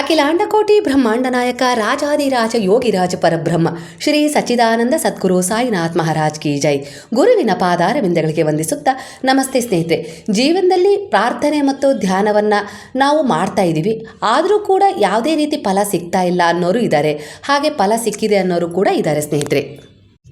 ಅಖಿಲಾಂಡಕೋಟಿ ಬ್ರಹ್ಮಾಂಡ ನಾಯಕ ರಾಜಾದಿರಾಜ ಯೋಗಿರಾಜ ಪರಬ್ರಹ್ಮ, ಶ್ರೀ ಸಚ್ಚಿದಾನಂದ ಸದ್ಗುರು ಸಾಯಿನಾಥ್ ಮಹಾರಾಜ್ ಕಿ ಜೈ. ಗುರುವಿನ ಪಾದಾರವಿಂದಗಳಿಗೆ ವಂದಿಸುತ್ತಾ ನಮಸ್ತೆ ಸ್ನೇಹಿತರೆ. ಜೀವನದಲ್ಲಿ ಪ್ರಾರ್ಥನೆ ಮತ್ತು ಧ್ಯಾನವನ್ನು ನಾವು ಮಾಡ್ತಾ ಇದ್ದೀವಿ. ಆದರೂ ಕೂಡ ಯಾವುದೇ ರೀತಿ ಫಲ ಸಿಗ್ತಾ ಇಲ್ಲ ಅನ್ನೋರು ಇದ್ದಾರೆ. ಹಾಗೆ ಫಲ ಸಿಕ್ಕಿದೆ ಅನ್ನೋರು ಕೂಡ ಇದ್ದಾರೆ ಸ್ನೇಹಿತರೆ.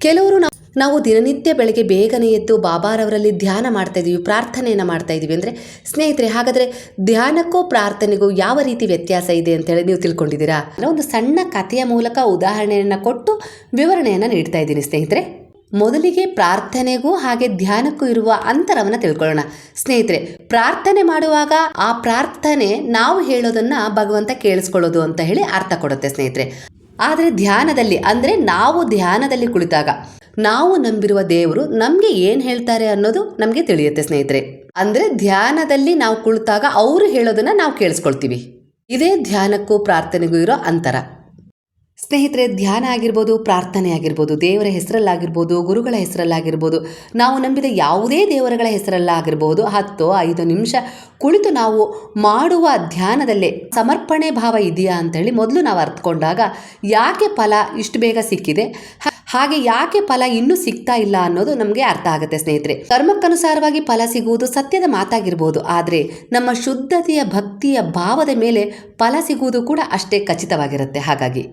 ಕೆಲವರು ನಾವು ದಿನನಿತ್ಯ ಬೆಳಗ್ಗೆ ಬೇಗನೆ ಎದ್ದು ಬಾಬಾರವರಲ್ಲಿ ಧ್ಯಾನ ಮಾಡ್ತಾ ಇದ್ದೀವಿ ಪ್ರಾರ್ಥನೆಯನ್ನು ಮಾಡ್ತಾ ಇದ್ದೀವಿ ಅಂದರೆ, ಸ್ನೇಹಿತರೆ, ಹಾಗಾದರೆ ಧ್ಯಾನಕ್ಕೂ ಪ್ರಾರ್ಥನೆಗೂ ಯಾವ ರೀತಿ ವ್ಯತ್ಯಾಸ ಇದೆ ಅಂತೇಳಿ ನೀವು ತಿಳ್ಕೊಂಡಿದ್ದೀರಾ? ಒಂದು ಸಣ್ಣ ಕಥೆಯ ಮೂಲಕ ಉದಾಹರಣೆಯನ್ನು ಕೊಟ್ಟು ವಿವರಣೆಯನ್ನು ನೀಡ್ತಾ ಇದ್ದೀನಿ ಸ್ನೇಹಿತರೆ. ಮೊದಲಿಗೆ ಪ್ರಾರ್ಥನೆಗೂ ಹಾಗೆ ಧ್ಯಾನಕ್ಕೂ ಇರುವ ಅಂತರವನ್ನು ತಿಳ್ಕೊಳ್ಳೋಣ. ಸ್ನೇಹಿತರೆ, ಪ್ರಾರ್ಥನೆ ಮಾಡುವಾಗ ಆ ಪ್ರಾರ್ಥನೆ ನಾವು ಹೇಳೋದನ್ನು ಭಗವಂತ ಕೇಳಿಸ್ಕೊಳ್ಳೋದು ಅಂತ ಹೇಳಿ ಅರ್ಥ ಕೊಡುತ್ತೆ ಸ್ನೇಹಿತರೆ. ಆದರೆ ಧ್ಯಾನದಲ್ಲಿ, ಅಂದರೆ ನಾವು ಧ್ಯಾನದಲ್ಲಿ ಕುಳಿತಾಗ ನಾವು ನಂಬಿರುವ ದೇವರು ನಮಗೆ ಏನು ಹೇಳ್ತಾರೆ ಅನ್ನೋದು ನಮಗೆ ತಿಳಿಯುತ್ತೆ ಸ್ನೇಹಿತರೆ. ಅಂದರೆ ಧ್ಯಾನದಲ್ಲಿ ನಾವು ಕುಳಿತಾಗ ಅವರು ಹೇಳೋದನ್ನ ನಾವು ಕೇಳಿಸ್ಕೊಳ್ತೀವಿ. ಇದೇ ಧ್ಯಾನಕ್ಕೂ ಪ್ರಾರ್ಥನೆಗೂ ಇರೋ ಅಂತರ. ಸ್ನೇಹಿತರೆ, ಧ್ಯಾನ ಆಗಿರ್ಬೋದು, ಪ್ರಾರ್ಥನೆ ಆಗಿರ್ಬೋದು, ದೇವರ ಹೆಸರಲ್ಲಾಗಿರ್ಬೋದು, ಗುರುಗಳ ಹೆಸರಲ್ಲಾಗಿರ್ಬೋದು, ನಾವು ನಂಬಿದ ಯಾವುದೇ ದೇವರಗಳ ಹೆಸರಲ್ಲಾಗಿರ್ಬೋದು, ಹತ್ತು, ಐದು ನಿಮಿಷ ಕುಳಿತು ನಾವು ಮಾಡುವ ಧ್ಯಾನದಲ್ಲೇ ಸಮರ್ಪಣೆ ಭಾವ ಇದೆಯಾ ಅಂತೇಳಿ ಮೊದಲು ನಾವು ಅರ್ಥಕೊಂಡಾಗ ಯಾಕೆ ಫಲ ಇಷ್ಟು ಬೇಗ ಸಿಕ್ಕಿದೆ? ಹಾಗೆ ಯಾಕೆ ಫಲ ಇನ್ನೂ ಸಿಗ್ತಾ ಇಲ್ಲ ಅನ್ನೋದು ನಮಗೆ ಅರ್ಥ ಆಗುತ್ತೆ ಸ್ನೇಹಿತರೆ. ಕರ್ಮಕ್ಕನುಸಾರವಾಗಿ ಫಲ ಸಿಗುವುದು ಸತ್ಯದ ಮಾತಾಗಿರ್ಬೋದು. ಆದರೆ ನಮ್ಮ ಶುದ್ಧತೆಯ ಭಕ್ತಿಯ ಭಾವದ ಮೇಲೆ ಫಲ ಸಿಗುವುದು ಕೂಡ ಅಷ್ಟೇ ಖಚಿತವಾಗಿರುತ್ತೆ. ಹಾಗಾಗಿ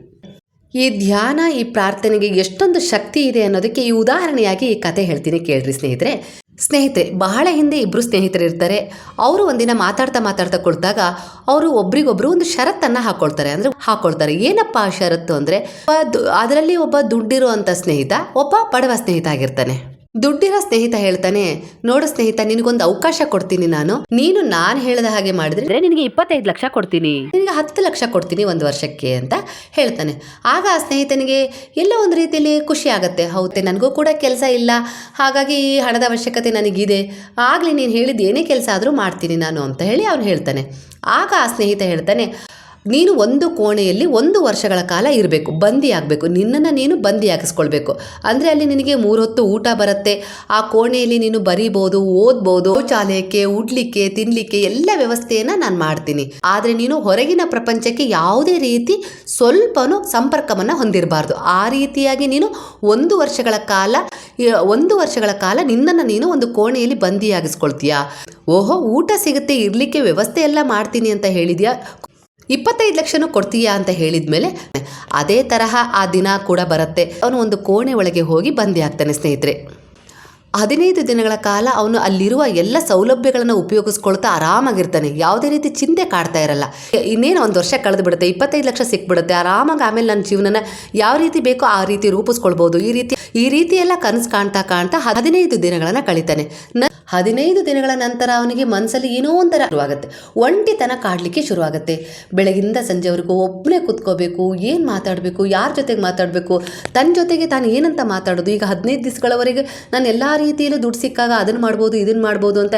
ಈ ಧ್ಯಾನ, ಈ ಪ್ರಾರ್ಥನೆಗೆ ಎಷ್ಟೊಂದು ಶಕ್ತಿ ಇದೆ ಅನ್ನೋದಕ್ಕೆ ಈ ಉದಾಹರಣೆಯಾಗಿ ಈ ಕತೆ ಹೇಳ್ತೀನಿ ಕೇಳ್ರಿ ಸ್ನೇಹಿತರೆ. ಸ್ನೇಹಿತರೆ ಬಹಳ ಹಿಂದೆ ಇಬ್ಬರು ಸ್ನೇಹಿತರು ಇರ್ತಾರೆ. ಅವರು ಒಂದಿನ ಮಾತಾಡ್ತಾ ಮಾತಾಡ್ತಾ ಕೊಡ್ತಾಗ ಅವರು ಒಬ್ರಿಗೊಬ್ರು ಒಂದು ಷರತ್ತನ್ನು ಹಾಕೊಳ್ತಾರೆ. ಅಂದರೆ ಹಾಕೊಳ್ತಾರೆ. ಏನಪ್ಪ ಆ ಷರತ್ತು ಅಂದರೆ ಅದರಲ್ಲಿ ಒಬ್ಬ ದುಡ್ಡಿರುವಂಥ ಸ್ನೇಹಿತ, ಒಬ್ಬ ಬಡವ ಸ್ನೇಹಿತ ಆಗಿರ್ತಾನೆ. ದುಡ್ಡಿರೋ ಸ್ನೇಹಿತ ಹೇಳ್ತಾನೆ ನೋಡು ಸ್ನೇಹಿತ ನಿನಗೊಂದು ಅವಕಾಶ ಕೊಡ್ತೀನಿ ನಾನು. ನೀನು ನಾನು ಹೇಳಿದ ಹಾಗೆ ಮಾಡಿದ್ರೆ ನಿನಗೆ ಇಪ್ಪತ್ತೈದು ಲಕ್ಷ ಕೊಡ್ತೀನಿ. ನಿನಗೆ ಹತ್ತು ಲಕ್ಷ ಕೊಡ್ತೀನಿ ಒಂದು ವರ್ಷಕ್ಕೆ ಅಂತ ಹೇಳ್ತಾನೆ. ಆಗ ಆ ಸ್ನೇಹಿತನಿಗೆ ಎಲ್ಲ ಒಂದು ರೀತಿಯಲ್ಲಿ ಖುಷಿ ಆಗುತ್ತೆ. ಹೌದೇ ನನಗೂ ಕೂಡ ಕೆಲಸ ಇಲ್ಲ. ಹಾಗಾಗಿ ಈ ಹಣದ ಅವಶ್ಯಕತೆ ನನಗಿದೆ. ಆಗಲಿ ನೀನು ಹೇಳಿದ ಏನೇ ಕೆಲಸ ಆದರೂ ಮಾಡ್ತೀನಿ ನಾನು ಅಂತ ಹೇಳಿ ಅವನು ಹೇಳ್ತಾನೆ. ಆಗ ಆ ಸ್ನೇಹಿತ ಹೇಳ್ತಾನೆ ನೀನು ಒಂದು ಕೋಣೆಯಲ್ಲಿ ಒಂದು ವರ್ಷಗಳ ಕಾಲ ಇರಬೇಕು, ಬಂದಿ ಆಗಬೇಕು. ನಿನ್ನನ್ನು ನೀನು ಬಂದಿ ಹಾಕಿಸ್ಕೊಳ್ಬೇಕು. ಅಂದರೆ ಅಲ್ಲಿ ನಿನಗೆ ಮೂರು ಹೊತ್ತು ಊಟ ಬರುತ್ತೆ. ಆ ಕೋಣೆಯಲ್ಲಿ ನೀನು ಬರೀಬೋದು, ಓದ್ಬೋದು, ಶೌಚಾಲಯಕ್ಕೆ, ಉಡ್ಲಿಕ್ಕೆ, ತಿನ್ಲಿಕ್ಕೆ ಎಲ್ಲ ವ್ಯವಸ್ಥೆಯನ್ನು ನಾನು ಮಾಡ್ತೀನಿ. ಆದರೆ ನೀನು ಹೊರಗಿನ ಪ್ರಪಂಚಕ್ಕೆ ಯಾವುದೇ ರೀತಿ ಸ್ವಲ್ಪನೂ ಸಂಪರ್ಕವನ್ನು ಹೊಂದಿರಬಾರ್ದು. ಆ ರೀತಿಯಾಗಿ ನೀನು ಒಂದು ವರ್ಷಗಳ ಕಾಲ ಒಂದು ವರ್ಷಗಳ ಕಾಲ ನಿನ್ನನ್ನು ನೀನು ಒಂದು ಕೋಣೆಯಲ್ಲಿ ಬಂದಿಯಾಗಿಸ್ಕೊಳ್ತೀಯಾ ಓಹೋ, ಊಟ ಸಿಗುತ್ತೆ, ಇರಲಿಕ್ಕೆ ವ್ಯವಸ್ಥೆ ಎಲ್ಲ ಮಾಡ್ತೀನಿ ಅಂತ ಹೇಳಿದ್ಯಾ? ಇಪ್ಪತ್ತೈದು ಲಕ್ಷನೂ ಕೊಡ್ತೀಯಾ ಅಂತ ಹೇಳಿದ ಮೇಲೆ ಅದೇ ತರಹ ಆ ದಿನ ಕೂಡ ಬರುತ್ತೆ. ಅವನು ಒಂದು ಕೋಣೆ ಒಳಗೆ ಹೋಗಿ ಬಂದಿ ಆಗ್ತಾನೆ ಸ್ನೇಹಿತರೆ. ಹದಿನೈದು ದಿನಗಳ ಕಾಲ ಅವನು ಅಲ್ಲಿರುವ ಎಲ್ಲ ಸೌಲಭ್ಯಗಳನ್ನು ಉಪಯೋಗಿಸ್ಕೊಳ್ತಾ ಆರಾಮಾಗಿರ್ತಾನೆ. ಯಾವುದೇ ರೀತಿ ಚಿಂತೆ ಕಾಡ್ತಾ ಇರಲ್ಲ. ಇನ್ನೇನು ಒಂದು ವರ್ಷ ಕಳೆದು ಬಿಡುತ್ತೆ, ಇಪ್ಪತ್ತೈದು ಲಕ್ಷ ಸಿಕ್ಬಿಡುತ್ತೆ. ಆರಾಮಾಗಿ ಆಮೇಲೆ ನನ್ನ ಜೀವನನ ಯಾವ ರೀತಿ ಬೇಕೋ ಆ ರೀತಿ ರೂಪಿಸ್ಕೊಳ್ಬೋದು. ಈ ರೀತಿ ಈ ರೀತಿ ಎಲ್ಲ ಕನಸು ಕಾಣ್ತಾ ಕಾಣ್ತಾ ಹದಿನೈದು ದಿನಗಳನ್ನು ಕಳೀತಾನೆ. ಹದಿನೈದು ದಿನಗಳ ನಂತರ ಅವನಿಗೆ ಮನಸ್ಸಲ್ಲಿ ಏನೋ ಒಂಥರ ಶುರುವಾಗುತ್ತೆ. ಒಂಟಿತನ ಕಾಡಲಿಕ್ಕೆ ಶುರುವಾಗುತ್ತೆ. ಬೆಳಗಿಂದ ಸಂಜೆವರೆಗೂ ಒಬ್ಬನೇ ಕೂತ್ಕೋಬೇಕು, ಏನು ಮಾತಾಡಬೇಕು, ಯಾರ ಜೊತೆಗೆ ಮಾತಾಡಬೇಕು ತನ್ನ ಜೊತೆಗೆ ತಾನು ಏನಂತ ಮಾತಾಡೋದು? ಈಗ ಹದಿನೈದು ದಿವಸಗಳವರೆಗೆ ನಾನು ಎಲ್ಲ ರೀತಿಯಲ್ಲೂ ದುಡ್ಡು ಸಿಕ್ಕಾಗ ಅದನ್ನು ಮಾಡ್ಬೋದು ಇದನ್ನು ಮಾಡ್ಬೋದು ಅಂತ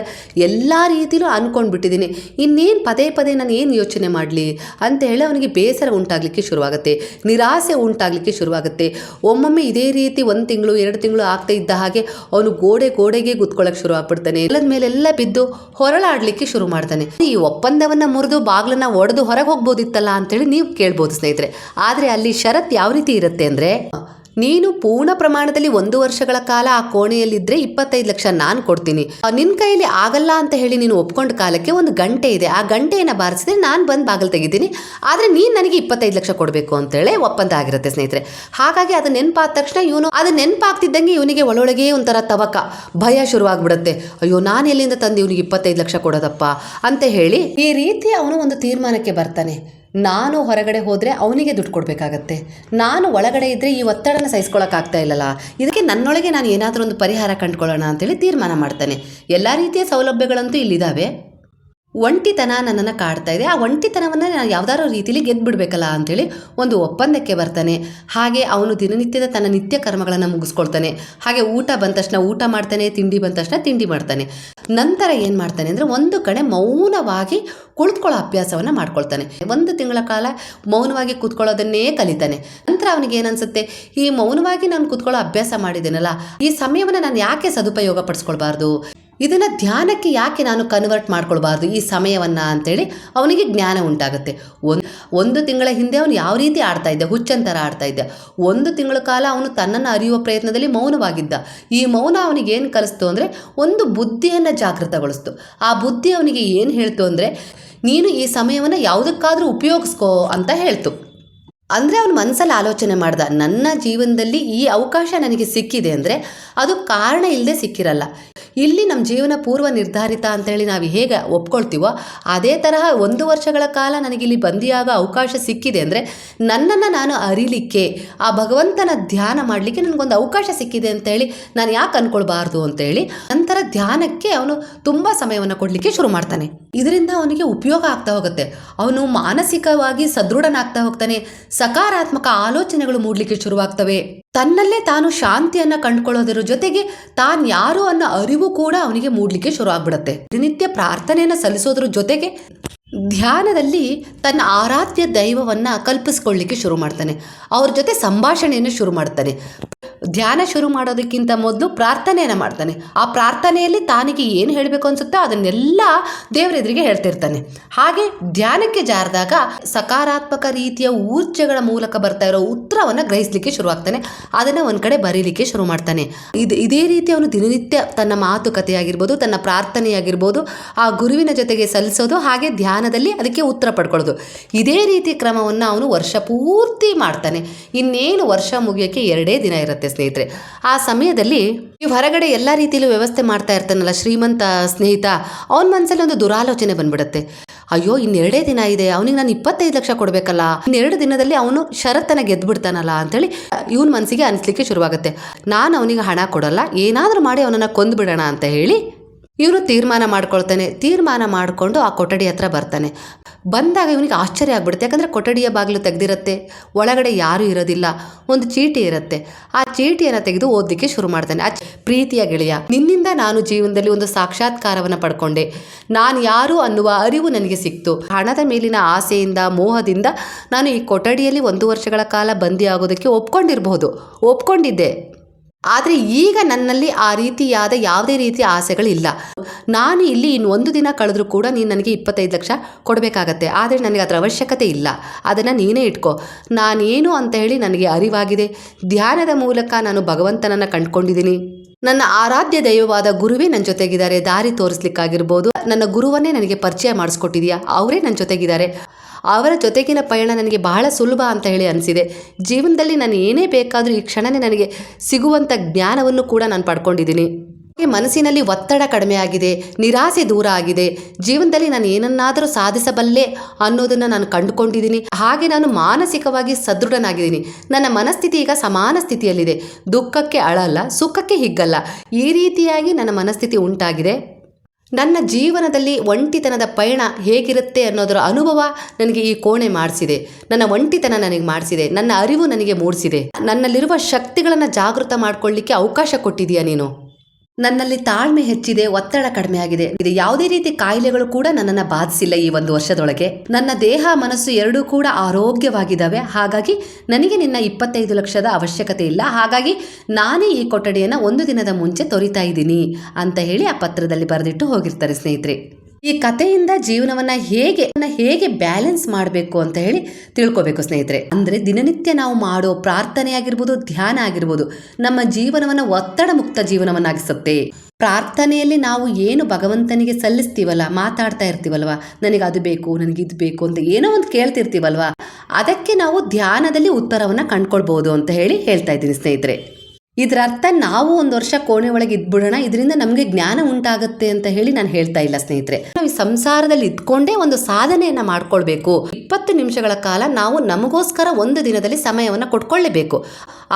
ಎಲ್ಲ ರೀತಿಯಲ್ಲೂ ಅಂದ್ಕೊಂಡ್ಬಿಟ್ಟಿದ್ದೀನಿ ಇನ್ನೇನು ಪದೇ ಪದೇ ನಾನು ಏನು ಯೋಚನೆ ಮಾಡಲಿ ಅಂತ ಹೇಳಿ ಅವನಿಗೆ ಬೇಸರ ಉಂಟಾಗಲಿಕ್ಕೆ ಶುರುವಾಗುತ್ತೆ. ನಿರಾಸೆ ಉಂಟಾಗಲಿಕ್ಕೆ ಶುರುವಾಗುತ್ತೆ. ಒಮ್ಮೊಮ್ಮೆ ಇದೇ ರೀತಿ ಒಂದು ತಿಂಗಳು, ಎರಡು ತಿಂಗಳು ಆಗ್ತಾ ಇದ್ದ ಹಾಗೆ ಅವನು ಗೋಡೆ ಗೋಡೆಗೆ ಗುತ್ಕೊಳ್ಳೋಕೆ ಶುರು ಎಲ್ಲದ ಮೇಲೆಲ್ಲ ಬಿದ್ದು ಹೊರಳಾಡ್ಲಿಕ್ಕೆ ಶುರು ಮಾಡ್ತಾನೆ. ಈ ಒಪ್ಪಂದವನ್ನ ಮುರಿದು ಬಾಗ್ಲನ್ನ ಒಡೆದು ಹೊರಗೆ ಹೋಗ್ಬೋದಿತ್ತಲ್ಲ ಅಂತೇಳಿ ನೀವು ಕೇಳ್ಬೋದು ಸ್ನೇಹಿತರೆ. ಆದರೆ ಅಲ್ಲಿ ಶರತ್ ಯಾವ ರೀತಿ ಇರುತ್ತೆ ಅಂದರೆ ನೀನು ಪೂರ್ಣ ಪ್ರಮಾಣದಲ್ಲಿ ಒಂದು ವರ್ಷಗಳ ಕಾಲ ಆ ಕೋಣೆಯಲ್ಲಿದ್ದರೆ ಇಪ್ಪತ್ತೈದು ಲಕ್ಷ ನಾನು ಕೊಡ್ತೀನಿ. ನಿನ್ನ ಕೈಯಲ್ಲಿ ಆಗಲ್ಲ ಅಂತ ಹೇಳಿ ನೀನು ಒಪ್ಕೊಂಡ ಕಾಲಕ್ಕೆ ಒಂದು ಗಂಟೆ ಇದೆ. ಆ ಗಂಟೆಯನ್ನು ಬಾರಿಸಿದ್ರೆ ನಾನು ಬಂದು ಬಾಗಿಲು ತೆಗಿತೀನಿ. ಆದರೆ ನೀನು ನನಗೆ ಇಪ್ಪತ್ತೈದು ಲಕ್ಷ ಕೊಡಬೇಕು ಅಂತೇಳಿ ಒಪ್ಪಂದ ಆಗಿರುತ್ತೆ ಸ್ನೇಹಿತರೆ. ಹಾಗಾಗಿ ಅದು ನೆನಪಾದ ತಕ್ಷಣ ಇವನು ಅದು ನೆನಪಾಗ್ತಿದ್ದಂಗೆ ಇವನಿಗೆ ಒಳೊಳಗೆ ಒಂಥರ ತವಕ, ಭಯ ಶುರುವಾಗ್ಬಿಡುತ್ತೆ. ಅಯ್ಯೋ, ನಾನು ಎಲ್ಲಿಂದ ತಂದು ಇವನಿಗೆ ಇಪ್ಪತ್ತೈದು ಲಕ್ಷ ಕೊಡೋದಪ್ಪ? ಅಂತ ಹೇಳಿ ಈ ರೀತಿ ಅವನು ಒಂದು ತೀರ್ಮಾನಕ್ಕೆ ಬರ್ತಾನೆ. ನಾನು ಹೊರಗಡೆ ಹೋದರೆ ಅವನಿಗೆ ದುಡ್ಡು ಕೊಡಬೇಕಾಗತ್ತೆ. ನಾನು ಒಳಗಡೆ ಇದ್ದರೆ ಈ ಒತ್ತಡನ ಸಹಿಸ್ಕೊಳ್ಳೋಕ್ಕಾಗ್ತಾ ಇಲ್ಲಲ್ಲ. ಇದಕ್ಕೆ ನನ್ನೊಳಗೆ ನಾನು ಏನಾದರೂ ಒಂದು ಪರಿಹಾರ ಕಂಡುಕೊಳ್ಳೋಣ ಅಂತೇಳಿ ತೀರ್ಮಾನ ಮಾಡ್ತಾನೆ. ಎಲ್ಲ ರೀತಿಯ ಸೌಲಭ್ಯಗಳಂತೂ ಇಲ್ಲಿದ್ದಾವೆ ಒಂಟಿತನ ನನ್ನನ್ನು ಕಾಡ್ತಾ ಇದೆ. ಆ ಒಂಟಿತನವನ್ನು ನಾನು ಯಾವ್ದಾದ್ರು ರೀತಿಯಲ್ಲಿ ಗೆದ್ದುಬಿಡ್ಬೇಕಲ್ಲ ಅಂಥೇಳಿ ಒಂದು ಒಪ್ಪಂದಕ್ಕೆ ಬರ್ತಾನೆ. ಹಾಗೆ ಅವನು ದಿನನಿತ್ಯದ ತನ್ನ ನಿತ್ಯ ಕರ್ಮಗಳನ್ನು ಮುಗಿಸ್ಕೊಳ್ತಾನೆ. ಹಾಗೆ ಊಟ ಬಂದ ತಕ್ಷಣ ಊಟ ಮಾಡ್ತಾನೆ, ತಿಂಡಿ ಬಂದ ತಕ್ಷಣ ತಿಂಡಿ ಮಾಡ್ತಾನೆ. ನಂತರ ಏನು ಮಾಡ್ತಾನೆ ಅಂದರೆ ಒಂದು ಕಡೆ ಮೌನವಾಗಿ ಕುಳಿತುಕೊಳ್ಳೋ ಅಭ್ಯಾಸವನ್ನು ಮಾಡ್ಕೊಳ್ತಾನೆ. ಒಂದು ತಿಂಗಳ ಕಾಲ ಮೌನವಾಗಿ ಕೂತ್ಕೊಳ್ಳೋದನ್ನೇ ಕಲಿತಾನೆ. ನಂತರ ಅವನಿಗೆ ಏನನ್ಸುತ್ತೆ ಈ ಮೌನವಾಗಿ ನಾನು ಕೂತ್ಕೊಳ್ಳೋ ಅಭ್ಯಾಸ ಮಾಡಿದ್ದೇನಲ್ಲ, ಈ ಸಮಯವನ್ನು ನಾನು ಯಾಕೆ ಸದುಪಯೋಗ ಪಡಿಸ್ಕೊಳ್ಬಾರ್ದು? ಇದನ್ನು ಧ್ಯಾನಕ್ಕೆ ಯಾಕೆ ನಾನು ಕನ್ವರ್ಟ್ ಮಾಡ್ಕೊಳ್ಬಾರ್ದು? ಈ ಸಮಯವನ್ನು ಅಂತೇಳಿ ಅವನಿಗೆ ಜ್ಞಾನ ಉಂಟಾಗುತ್ತೆ. ಒಂದು ಒಂದು ತಿಂಗಳ ಹಿಂದೆ ಅವನು ಯಾವ ರೀತಿ ಆಡ್ತಾ ಇದ್ದ? ಥರ ಆಡ್ತಾ ಇದ್ದ. ಒಂದು ತಿಂಗಳ ಕಾಲ ಅವನು ತನ್ನನ್ನು ಅರಿಯುವ ಪ್ರಯತ್ನದಲ್ಲಿ ಮೌನವಾಗಿದ್ದ. ಈ ಮೌನ ಅವನಿಗೆ ಏನು ಕಲಿಸ್ತು ಅಂದರೆ ಒಂದು ಬುದ್ಧಿಯನ್ನು ಜಾಗೃತಗೊಳಿಸ್ತು. ಆ ಬುದ್ಧಿ ಅವನಿಗೆ ಏನು ಹೇಳ್ತು ಅಂದರೆ, ನೀನು ಈ ಸಮಯವನ್ನು ಯಾವುದಕ್ಕಾದರೂ ಉಪಯೋಗಿಸ್ಕೋ ಅಂತ ಹೇಳ್ತು. ಅಂದರೆ ಅವನು ಮನಸ್ಸಲ್ಲಿ ಆಲೋಚನೆ ಮಾಡ್ದ, ನನ್ನ ಜೀವನದಲ್ಲಿ ಈ ಅವಕಾಶ ನನಗೆ ಸಿಕ್ಕಿದೆ ಅಂದರೆ ಅದು ಕಾರಣ ಇಲ್ಲದೆ ಸಿಕ್ಕಿರಲ್ಲ. ಇಲ್ಲಿ ನಮ್ಮ ಜೀವನ ಪೂರ್ವ ನಿರ್ಧಾರಿತ ಅಂತೇಳಿ ನಾವು ಹೇಗೆ ಒಪ್ಕೊಳ್ತೀವೋ ಅದೇ ತರಹ ಒಂದು ವರ್ಷಗಳ ಕಾಲ ನನಗಿಲ್ಲಿ ಬಂದಿಯಾಗ ಅವಕಾಶ ಸಿಕ್ಕಿದೆ ಅಂದರೆ ನನ್ನನ್ನು ನಾನು ಅರಿಲಿಕ್ಕೆ, ಆ ಭಗವಂತನ ಧ್ಯಾನ ಮಾಡಲಿಕ್ಕೆ ನನಗೊಂದು ಅವಕಾಶ ಸಿಕ್ಕಿದೆ ಅಂತೇಳಿ ನಾನು ಯಾಕೆ ಅಂದ್ಕೊಳ್ಬಾರ್ದು ಅಂತೇಳಿ ನಂತರ ಧ್ಯಾನಕ್ಕೆ ಅವನು ತುಂಬ ಸಮಯವನ್ನು ಕೊಡಲಿಕ್ಕೆ ಶುರು ಮಾಡ್ತಾನೆ. ಇದರಿಂದ ಅವನಿಗೆ ಉಪಯೋಗ ಆಗ್ತಾ ಹೋಗುತ್ತೆ. ಅವನು ಮಾನಸಿಕವಾಗಿ ಸದೃಢನಾಗ್ತಾ ಹೋಗ್ತಾನೆ. ಸಕಾರಾತ್ಮಕ ಆಲೋಚನೆಗಳು ಮೂಡಲಿಕ್ಕೆ ಶುರುವಾಗ್ತವೆ. ತನ್ನಲ್ಲೇ ತಾನು ಶಾಂತಿಯನ್ನು ಕಂಡುಕೊಳ್ಳೋದರ ಜೊತೆಗೆ ತಾನು ಯಾರು ಅನ್ನೋ ಅರಿವು ಕೂಡ ಅವನಿಗೆ ಮೂಡಲಿಕ್ಕೆ ಶುರು ಆಗ್ಬಿಡುತ್ತೆ. ದಿನನಿತ್ಯ ಪ್ರಾರ್ಥನೆಯನ್ನು ಸಲ್ಲಿಸೋದ್ರ ಜೊತೆಗೆ ಧ್ಯಾನದಲ್ಲಿ ತನ್ನ ಆರಾಧ್ಯ ದೈವವನ್ನು ಕಲ್ಪಿಸ್ಕೊಳ್ಳಿಕ್ಕೆ ಶುರು ಮಾಡ್ತಾನೆ. ಅವ್ರ ಜೊತೆ ಸಂಭಾಷಣೆಯನ್ನು ಶುರು ಮಾಡ್ತಾನೆ. ಧ್ಯಾನ ಶುರು ಮಾಡೋದಕ್ಕಿಂತ ಮೊದಲು ಪ್ರಾರ್ಥನೆಯನ್ನು ಮಾಡ್ತಾನೆ. ಆ ಪ್ರಾರ್ಥನೆಯಲ್ಲಿ ತಾನಿಗೆ ಏನು ಹೇಳಬೇಕು ಅನ್ಸುತ್ತೋ ಅದನ್ನೆಲ್ಲ ದೇವರೆದುರಿಗೆ ಹೇಳ್ತಿರ್ತಾನೆ. ಹಾಗೆ ಧ್ಯಾನಕ್ಕೆ ಜಾರಿದಾಗ ಸಕಾರಾತ್ಮಕ ರೀತಿಯ ಊರ್ಜೆಗಳ ಮೂಲಕ ಬರ್ತಾ ಇರೋ ಉತ್ತರವನ್ನು ಗ್ರಹಿಸಲಿಕ್ಕೆ ಶುರುವಾಗ್ತಾನೆ ಅದನ್ನು ಒಂದು ಕಡೆ ಬರೀಲಿಕ್ಕೆ ಶುರು ಮಾಡ್ತಾನೆ. ಇದು ಇದೇ ರೀತಿ ಅವನು ದಿನನಿತ್ಯ ತನ್ನ ಮಾತುಕತೆಯಾಗಿರ್ಬೋದು, ತನ್ನ ಪ್ರಾರ್ಥನೆಯಾಗಿರ್ಬೋದು, ಆ ಗುರುವಿನ ಜೊತೆಗೆ ಸಲ್ಲಿಸೋದು, ಹಾಗೆ ಧ್ಯಾನದಲ್ಲಿ ಅದಕ್ಕೆ ಉತ್ತರ ಪಡ್ಕೊಳ್ಳೋದು. ಇದೇ ರೀತಿ ಕ್ರಮವನ್ನು ಅವನು ವರ್ಷ ಪೂರ್ತಿ ಮಾಡ್ತಾನೆ. ಇನ್ನೇನು ವರ್ಷ ಮುಗಿಯೋಕ್ಕೆ ಎರಡೇ ದಿನ ಇರುತ್ತೆ ಸ್ನೇಹಿತರೆ. ಆ ಸಮಯದಲ್ಲಿ ಈ ಹೊರಗಡೆ ಎಲ್ಲ ರೀತಿಯಲ್ಲೂ ವ್ಯವಸ್ಥೆ ಮಾಡ್ತಾ ಇರ್ತಾನಲ್ಲ ಶ್ರೀಮಂತ ಸ್ನೇಹಿತ, ಅವನ ಮನಸ್ಸಲ್ಲಿ ಒಂದು ದುರಾಲೋಚನೆ ಬಂದ್ಬಿಡುತ್ತೆ. ಅಯ್ಯೋ, ಇನ್ನೆರಡೇ ದಿನ ಇದೆ, ಅವನಿಗೆ ನಾನು ಇಪ್ಪತ್ತೈದು ಲಕ್ಷ ಕೊಡಬೇಕಲ್ಲ. ಇನ್ನೆರಡು ದಿನದಲ್ಲಿ ಅವನು ಶರತ್ತನ್ನು ಗೆದ್ದುಬಿಡ್ತಾನಲ್ಲ ಅಂತೇಳಿ ಇವನ ಮನಸ್ಸಿಗೆ ಅನಿಸ್ಲಿಕ್ಕೆ ಶುರುವಾಗುತ್ತೆ. ನಾನು ಅವನಿಗೆ ಹಣ ಕೊಡಲ್ಲ, ಏನಾದರೂ ಮಾಡಿ ಅವನನ್ನು ಕೊಂದುಬಿಡೋಣ ಅಂತ ಹೇಳಿ ಇವನು ತೀರ್ಮಾನ ಮಾಡ್ಕೊಳ್ತಾನೆ, ತೀರ್ಮಾನ ಮಾಡಿಕೊಂಡು ಆ ಕೊಠಡಿ ಹತ್ರ ಬರ್ತಾನೆ. ಬಂದಾಗ ಇವನಿಗೆ ಆಶ್ಚರ್ಯ ಆಗ್ಬಿಡುತ್ತೆ. ಯಾಕಂದರೆ ಕೊಠಡಿಯ ಬಾಗಿಲು ತೆಗೆದಿರುತ್ತೆ, ಒಳಗಡೆ ಯಾರೂ ಇರೋದಿಲ್ಲ, ಒಂದು ಚೀಟಿ ಇರುತ್ತೆ. ಆ ಚೀಟಿಯನ್ನು ತೆಗೆದು ಓದಲಿಕ್ಕೆ ಶುರು ಮಾಡ್ತಾನೆ. ಆ ಪ್ರೀತಿಯ ಗೆಳೆಯ, ನಿನ್ನಿಂದ ನಾನು ಜೀವನದಲ್ಲಿ ಒಂದು ಸಾಕ್ಷಾತ್ಕಾರವನ್ನು ಪಡ್ಕೊಂಡೆ. ನಾನು ಯಾರು ಅನ್ನುವ ಅರಿವು ನನಗೆ ಸಿಕ್ತು. ಹಣದ ಮೇಲಿನ ಆಸೆಯಿಂದ, ಮೋಹದಿಂದ ನಾನು ಈ ಕೊಠಡಿಯಲ್ಲಿ ಒಂದು ವರ್ಷಗಳ ಕಾಲ ಬಂದಿಯಾಗೋದಕ್ಕೆ ಒಪ್ಕೊಂಡಿರಬಹುದು ಒಪ್ಕೊಂಡಿದ್ದೆ. ಆದರೆ ಈಗ ನನ್ನಲ್ಲಿ ಆ ರೀತಿಯಾದ ಯಾವುದೇ ರೀತಿಯ ಆಸೆಗಳಿಲ್ಲ. ನಾನು ಇಲ್ಲಿ ಇನ್ನು ಒಂದು ದಿನ ಕಳೆದ್ರೂ ಕೂಡ ನೀನು ನನಗೆ ಇಪ್ಪತ್ತೈದು ಲಕ್ಷ ಕೊಡಬೇಕಾಗತ್ತೆ. ಆದರೆ ನನಗೆ ಅದರ ಅವಶ್ಯಕತೆ ಇಲ್ಲ. ಅದನ್ನು ನೀನೇ ಇಟ್ಕೋ. ನಾನೇನು ಅಂತ ಹೇಳಿ ನನಗೆ ಅರಿವಾಗಿದೆ. ಧ್ಯಾನದ ಮೂಲಕ ನಾನು ಭಗವಂತನನ್ನು ಕಂಡುಕೊಂಡಿದ್ದೀನಿ. ನನ್ನ ಆರಾಧ್ಯ ದೈವವಾದ ಗುರುವೇ ನನ್ನ ಜೊತೆಗಿದ್ದಾರೆ. ದಾರಿ ತೋರಿಸ್ಲಿಕ್ಕಾಗಿರ್ಬೋದು. ನನ್ನ ಗುರುವನ್ನೇ ನನಗೆ ಪರಿಚಯ ಮಾಡಿಸ್ಕೊಟ್ಟಿದೆಯಾ? ಅವರೇ ನನ್ನ ಜೊತೆಗಿದ್ದಾರೆ. ಅವರ ಜೊತೆಗಿನ ಪಯಣ ನನಗೆ ಬಹಳ ಸುಲಭ ಅಂತ ಹೇಳಿ ಅನಿಸಿದೆ. ಜೀವನದಲ್ಲಿ ನಾನು ಏನೇ ಬೇಕಾದರೂ ಈ ಕ್ಷಣನೇ ನನಗೆ ಸಿಗುವಂಥ ಜ್ಞಾನವನ್ನು ಕೂಡ ನಾನು ಪಡ್ಕೊಂಡಿದ್ದೀನಿ. ಮನಸ್ಸಿನಲ್ಲಿ ಒತ್ತಡ ಕಡಿಮೆ ಆಗಿದೆ, ನಿರಾಸೆ ದೂರ ಆಗಿದೆ. ಜೀವನದಲ್ಲಿ ನಾನು ಏನನ್ನಾದರೂ ಸಾಧಿಸಬಲ್ಲೆ ಅನ್ನೋದನ್ನು ನಾನು ಕಂಡುಕೊಂಡಿದ್ದೀನಿ. ಹಾಗೆ ನಾನು ಮಾನಸಿಕವಾಗಿ ಸದೃಢನಾಗಿದ್ದೀನಿ. ನನ್ನ ಮನಸ್ಥಿತಿ ಈಗ ಸಮಾನ ಸ್ಥಿತಿಯಲ್ಲಿದೆ. ದುಃಖಕ್ಕೆ ಅಳಲ್ಲ, ಸುಖಕ್ಕೆ ಹಿಗ್ಗಲ್ಲ. ಈ ರೀತಿಯಾಗಿ ನನ್ನ ಮನಸ್ಥಿತಿ ಉಂಟಾಗಿದೆ. ನನ್ನ ಜೀವನದಲ್ಲಿ ಒಂಟಿತನದ ಪಯಣ ಹೇಗಿರುತ್ತೆ ಅನ್ನೋದರ ಅನುಭವ ನನಗೆ ಈ ಕೋಣೆ ಮಾಡಿಸಿದೆ. ನನ್ನ ಒಂಟಿತನ ನನಗೆ ಮಾಡಿಸಿದೆ. ನನ್ನ ಅರಿವು ನನಗೆ ಮೂಡಿಸಿದೆ. ನನ್ನಲ್ಲಿರುವ ಶಕ್ತಿಗಳನ್ನು ಜಾಗೃತ ಮಾಡ್ಕೊಳ್ಳಿಕ್ಕೆ ಅವಕಾಶ ಕೊಟ್ಟಿದೀಯ ನೀನು? ನನ್ನಲ್ಲಿ ತಾಳ್ಮೆ ಹೆಚ್ಚಿದೆ, ಒತ್ತಡ ಕಡಿಮೆ ಆಗಿದೆ ಇದು ಯಾವುದೇ ರೀತಿ ಕಾಯಿಲೆಗಳು ಕೂಡ ನನ್ನನ್ನು ಬಾಧಿಸಿಲ್ಲ ಈ ಒಂದು ವರ್ಷದೊಳಗೆ. ನನ್ನ ದೇಹ, ಮನಸ್ಸು ಎರಡೂ ಕೂಡ ಆರೋಗ್ಯವಾಗಿದ್ದಾವೆ. ಹಾಗಾಗಿ ನನಗೆ ನಿನ್ನ ಇಪ್ಪತ್ತೈದು ಲಕ್ಷದ ಅವಶ್ಯಕತೆ ಇಲ್ಲ. ಹಾಗಾಗಿ ನಾನೇ ಈ ಕೊಠಡಿಯನ್ನು ಒಂದು ದಿನದ ಮುಂಚೆ ತೊರಿತಾ ಇದ್ದೀನಿ ಅಂತ ಹೇಳಿ ಆ ಪತ್ರದಲ್ಲಿ ಬರೆದಿಟ್ಟು ಹೋಗಿರ್ತಾರೆ ಸ್ನೇಹಿತರೆ. ಈ ಕಥೆಯಿಂದ ಜೀವನವನ್ನ ಹೇಗೆ ಹೇಗೆ ಬ್ಯಾಲೆನ್ಸ್ ಮಾಡಬೇಕು ಅಂತ ಹೇಳಿ ತಿಳ್ಕೊಬೇಕು ಸ್ನೇಹಿತರೆ. ಅಂದ್ರೆ ದಿನನಿತ್ಯ ನಾವು ಮಾಡೋ ಪ್ರಾರ್ಥನೆ ಆಗಿರ್ಬೋದು, ಧ್ಯಾನ ಆಗಿರ್ಬೋದು, ನಮ್ಮ ಜೀವನವನ್ನ ಒತ್ತಡ ಮುಕ್ತ ಜೀವನವನ್ನಾಗಿಸುತ್ತೆ. ಪ್ರಾರ್ಥನೆಯಲ್ಲಿ ನಾವು ಏನು ಭಗವಂತನಿಗೆ ಸಲ್ಲಿಸ್ತೀವಲ್ಲ, ಮಾತಾಡ್ತಾ ಇರ್ತೀವಲ್ವ, ನನಗೆ ಅದು ಬೇಕು, ನನಗೆ ಇದು ಬೇಕು ಅಂತ ಏನೋ ಒಂದು ಕೇಳ್ತಿರ್ತೀವಲ್ವ, ಅದಕ್ಕೆ ನಾವು ಧ್ಯಾನದಲ್ಲಿ ಉತ್ತರವನ್ನು ಕಂಡ್ಕೊಳ್ಬೋದು ಅಂತ ಹೇಳಿ ಹೇಳ್ತಾ ಇದ್ದೀನಿ ಸ್ನೇಹಿತರೆ. ಇದರ ಅರ್ಥ ನಾವು ಒಂದು ವರ್ಷ ಕೋಣೆ ಒಳಗೆ ಇದ್ಬಿಡೋಣ, ಇದರಿಂದ ನಮಗೆ ಜ್ಞಾನ ಉಂಟಾಗುತ್ತೆ ಅಂತ ಹೇಳಿ ನಾನು ಹೇಳ್ತಾ ಇಲ್ಲ ಸ್ನೇಹಿತರೆ. ನಾವು ಸಂಸಾರದಲ್ಲಿ ಇದ್ಕೊಂಡೇ ಒಂದು ಸಾಧನೆಯನ್ನು ಮಾಡ್ಕೊಳ್ಬೇಕು. ಇಪ್ಪತ್ತು ನಿಮಿಷಗಳ ಕಾಲ ನಾವು ನಮಗೋಸ್ಕರ ಒಂದು ದಿನದಲ್ಲಿ ಸಮಯವನ್ನು ಕೊಟ್ಕೊಳ್ಳೇಬೇಕು.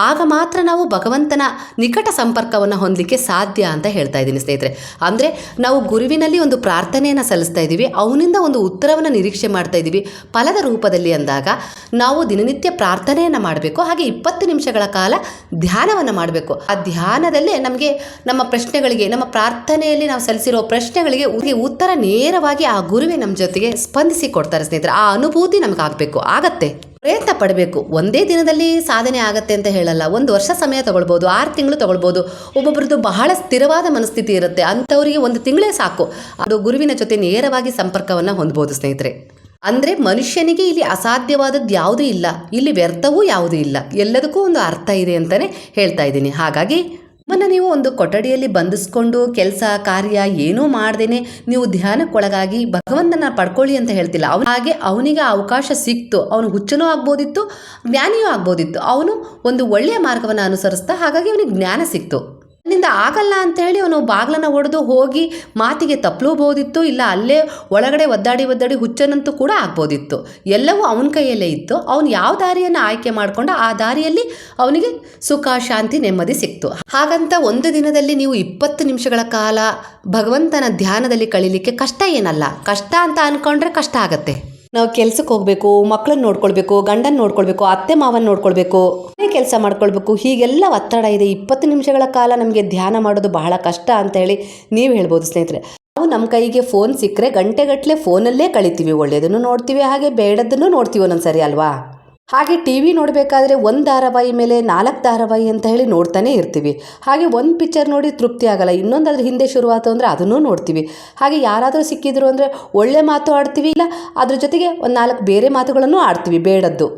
ಆಗ ಮಾತ್ರ ನಾವು ಭಗವಂತನ ನಿಕಟ ಸಂಪರ್ಕವನ್ನು ಹೊಂದಲಿಕ್ಕೆ ಸಾಧ್ಯ ಅಂತ ಹೇಳ್ತಾ ಇದ್ದೀನಿ ಸ್ನೇಹಿತರೆ. ಅಂದರೆ ನಾವು ಗುರುವಿನಲ್ಲಿ ಒಂದು ಪ್ರಾರ್ಥನೆಯನ್ನು ಸಲ್ಲಿಸ್ತಾ ಇದ್ದೀವಿ, ಅವನಿಂದ ಒಂದು ಉತ್ತರವನ್ನು ನಿರೀಕ್ಷೆ ಮಾಡ್ತಾ ಇದ್ದೀವಿ. ಫಲದ ರೂಪದಲ್ಲಿ ಅಂದಾಗ ನಾವು ದಿನನಿತ್ಯ ಪ್ರಾರ್ಥನೆಯನ್ನು ಮಾಡಬೇಕು. ಹಾಗೆ ಇಪ್ಪತ್ತು ನಿಮಿಷಗಳ ಕಾಲ ಧ್ಯಾನವನ್ನು ಮಾಡಬೇಕು. ಆ ಧ್ಯಾನದಲ್ಲೇ ನಮಗೆ ನಮ್ಮ ಪ್ರಶ್ನೆಗಳಿಗೆ, ನಮ್ಮ ಪ್ರಾರ್ಥನೆಯಲ್ಲಿ ನಾವು ಸಲ್ಲಿಸಿರೋ ಪ್ರಶ್ನೆಗಳಿಗೆ ಉತ್ತರ ನೇರವಾಗಿ ಆ ಗುರುವೇ ನಮ್ಮ ಜೊತೆಗೆ ಸ್ಪಂದಿಸಿ ಕೊಡ್ತಾರೆ ಸ್ನೇಹಿತರೆ. ಆ ಅನುಭೂತಿ ನಮಗಾಗಬೇಕು ಆಗತ್ತೆ. ಪ್ರಯತ್ನ ಪಡಬೇಕು. ಒಂದೇ ದಿನದಲ್ಲಿ ಸಾಧನೆ ಆಗತ್ತೆ ಅಂತ ಹೇಳಲ್ಲ. ಒಂದು ವರ್ಷ ಸಮಯ ತಗೊಳ್ಬೋದು, ಆರು ತಿಂಗಳು ತಗೊಳ್ಬೋದು. ಒಬ್ಬೊಬ್ರದ್ದು ಬಹಳ ಸ್ಥಿರವಾದ ಮನಸ್ಥಿತಿ ಇರುತ್ತೆ. ಅಂಥವರಿಗೆ ಒಂದು ತಿಂಗಳೇ ಸಾಕು. ಅದು ಗುರುವಿನ ಜೊತೆ ನೇರವಾಗಿ ಸಂಪರ್ಕವನ್ನು ಹೊಂದ್ಬೋದು ಸ್ನೇಹಿತರೆ. ಅಂದರೆ ಮನುಷ್ಯನಿಗೆ ಇಲ್ಲಿ ಅಸಾಧ್ಯವಾದದ್ದು ಯಾವುದೂ ಇಲ್ಲ. ಇಲ್ಲಿ ವ್ಯರ್ಥವೂ ಯಾವುದೂ ಇಲ್ಲ. ಎಲ್ಲದಕ್ಕೂ ಒಂದು ಅರ್ಥ ಇದೆ ಅಂತಲೇ ಹೇಳ್ತಾ ಇದ್ದೀನಿ. ಹಾಗಾಗಿ ನಿಮ್ಮನ್ನು ನೀವು ಒಂದು ಕೊಠಡಿಯಲ್ಲಿ ಬಂಧಿಸ್ಕೊಂಡು ಕೆಲಸ, ಕಾರ್ಯ ಏನೂ ಮಾಡ್ದೇನೆ ನೀವು ಧ್ಯಾನಕ್ಕೊಳಗಾಗಿ ಭಗವಂತನ ಪಡ್ಕೊಳ್ಳಿ ಅಂತ ಹೇಳ್ತಿಲ್ಲ. ಅವನು ಹಾಗೆ ಅವನಿಗೆ ಅವಕಾಶ ಸಿಕ್ತು. ಅವನು ಹುಚ್ಚನೂ ಆಗ್ಬೋದಿತ್ತು, ಜ್ಞಾನಿಯೂ ಆಗ್ಬೋದಿತ್ತು. ಅವನು ಒಂದು ಒಳ್ಳೆಯ ಮಾರ್ಗವನ್ನು ಅನುಸರಿಸ್ತಾ ಹಾಗಾಗಿ ಅವನಿಗೆ ಜ್ಞಾನ ಸಿಕ್ತು. ನಿಂದ ಆಗಲ್ಲ ಅಂತ ಹೇಳಿ ಅವನು ಬಾಗ್ಲನ್ನ ಒಡೆದು ಹೋಗಿ ಮಾತಿಗೆ ತಪ್ಪಲೂಬೋದಿತ್ತು ಇಲ್ಲ ಅಲ್ಲೇ ಒಳಗಡೆ ಒದ್ದಾಡಿ ಒದ್ದಾಡಿ ಹುಚ್ಚನಂತೂ ಕೂಡ ಆಗ್ಬೋದಿತ್ತು. ಎಲ್ಲವೂ ಅವನ ಕೈಯಲ್ಲೇ ಇತ್ತು. ಅವನು ಯಾವ ದಾರಿಯನ್ನು ಆಯ್ಕೆ ಮಾಡಿಕೊಂಡ ಆ ದಾರಿಯಲ್ಲಿ ಅವನಿಗೆ ಸುಖ, ಶಾಂತಿ, ನೆಮ್ಮದಿ ಸಿಕ್ತು. ಹಾಗಂತ ಒಂದು ದಿನದಲ್ಲಿ ನೀವು ಇಪ್ಪತ್ತು ನಿಮಿಷಗಳ ಕಾಲ ಭಗವಂತನ ಧ್ಯಾನದಲ್ಲಿ ಕಳೀಲಿಕ್ಕೆ ಕಷ್ಟ ಏನಲ್ಲ? ಕಷ್ಟ ಅಂತ ಅಂದ್ಕೊಂಡ್ರೆ ಕಷ್ಟ ಆಗತ್ತೆ. ನಾವು ಕೆಲ್ಸಕ್ಕೆ ಹೋಗಬೇಕು ಮಕ್ಕಳನ್ನ ನೋಡ್ಕೊಳ್ಬೇಕು, ಗಂಡನ ನೋಡ್ಕೊಳ್ಬೇಕು, ಅತ್ತೆ ಮಾವನ ನೋಡ್ಕೊಳ್ಬೇಕು, ಮನೆ ಕೆಲಸ ಮಾಡ್ಕೊಳ್ಬೇಕು, ಹೀಗೆಲ್ಲ ಒತ್ತಡ ಇದೆ. ಇಪ್ಪತ್ತು ನಿಮಿಷಗಳ ಕಾಲ ನಮಗೆ ಧ್ಯಾನ ಮಾಡೋದು ಬಹಳ ಕಷ್ಟ ಅಂತ ಹೇಳಿ ನೀವು ಹೇಳ್ಬೋದು ಸ್ನೇಹಿತರೆ. ನಾವು ನಮ್ಮ ಕೈಗೆ ಫೋನ್ ಸಿಕ್ಕರೆ ಗಂಟೆಗಟ್ಟಲೆ ಫೋನಲ್ಲೇ ಕಳಿತೀವಿ. ಒಳ್ಳೆಯದನ್ನು ನೋಡ್ತೀವಿ, ಹಾಗೆ ಬೇಡದನ್ನು ನೋಡ್ತೀವಿ ಒಂದೊಂದು ಸರಿ ಅಲ್ವಾ? ಹಾಗೆ ಟಿ ವಿ ನೋಡಬೇಕಾದ್ರೆ ಒಂದು ಧಾರಾವಾಹಿ ಮೇಲೆ ನಾಲ್ಕು ಧಾರಾವಾಹಿ ಅಂತ ಹೇಳಿ ನೋಡ್ತಾನೆ ಇರ್ತೀವಿ. ಹಾಗೆ ಒಂದು ಪಿಕ್ಚರ್ ನೋಡಿ ತೃಪ್ತಿ ಆಗಲ್ಲ. ಇನ್ನೊಂದು ಅದ್ರ ಹಿಂದೆ ಶುರುವಾತು ಅಂದರೆ ಅದನ್ನೂ ನೋಡ್ತೀವಿ. ಹಾಗೆ ಯಾರಾದರೂ ಸಿಕ್ಕಿದ್ರು ಅಂದರೆ ಒಳ್ಳೆ ಮಾತು ಆಡ್ತೀವಿ. ಇಲ್ಲ, ಅದ್ರ ಜೊತೆಗೆ ಒಂದು ನಾಲ್ಕು ಬೇರೆ ಮಾತುಗಳನ್ನು ಆಡ್ತೀವಿ ಬೇಡದ್ದು.